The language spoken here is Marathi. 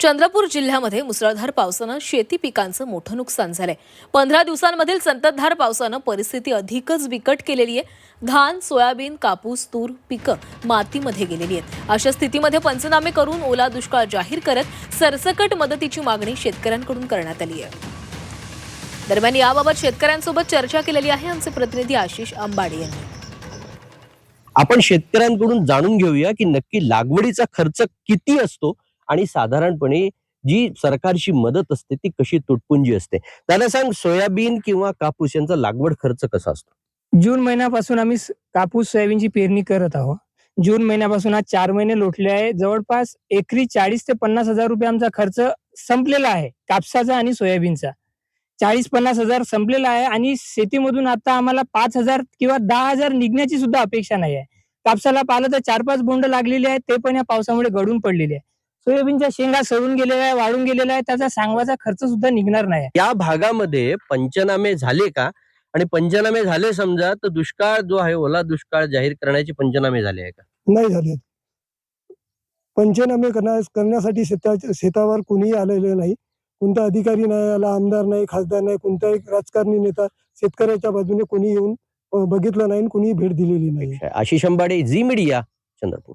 चंद्रपूर जिल्ह्यामध्ये मुसळधार पावसानं शेती पिकांचं मोठं नुकसान झालंय. पंधरा दिवसांमधील संततधार पावसानं परिस्थिती अधिकच बिकट केलेली आहे. धान सोयाबीन कापूस तूर पिकं मातीमध्ये गेलेली आहेत. अशा स्थितीमध्ये पंचनामे करून ओला दुष्काळ जाहीर करत सरसकट मदतीची मागणी शेतकऱ्यांकडून करण्यात आली आहे. दरम्यान याबाबत शेतकऱ्यांसोबत चर्चा केलेली आहे आमचे प्रतिनिधी आशिष अंबाडे यांनी. आपण शेतकऱ्यांकडून जाणून घेऊया की नक्की लागवडीचा खर्च किती असतो आणि साधारणपणे जी सरकारची मदत असते ती कशी तुटपुंजी असते. दादा सांग सोयाबीन किंवा कापूस यांचा लागवड खर्च कसा असतो? जून महिन्यापासून आम्ही कापूस सोयाबीनची पेरणी करत आहोत. जून महिन्यापासून आज चार महिने लोटले आहे. जवळपास एकरी चाळीस ते पन्नास हजार रुपये आमचा खर्च संपलेला आहे कापसाचा आणि सोयाबीनचा. चाळीस पन्नास हजार संपलेला आहे आणि शेतीमधून आता आम्हाला पाच हजार किंवा दहा हजार निघण्याची सुद्धा अपेक्षा नाही आहे. कापसाला पाहिलं तर चार पाच बोंड लागलेली आहेत ते पण या पावसामुळे गळून पडलेले आहे सोयाबीनच्या शेंगा सडून गेलेल्या आहे वाळून गेलेला आहे त्याचा सांगवाचा खर्च सुद्धा निघणार नाही. या भागामध्ये पंचनामे झाले का? आणि पंचनामे झाले समजा तर दुष्काळ जो आहे ओला दुष्काळ जाहीर करण्याचे पंचनामे झाले आहे का? नाही झाले. पंचनामे करण्या करण्यासाठी शेता शेतावर कोणीही आलेले नाही. कोणता अधिकारी नाही आला आमदार नाही खासदार नाही कोणताही राजकारणी नेता शेतकऱ्याच्या बाजूने कोणी येऊन अ, बघितलं नाही आणि कोणीही भेट दिलेली नाही. Ashish Ambade Zee media Chandrapur.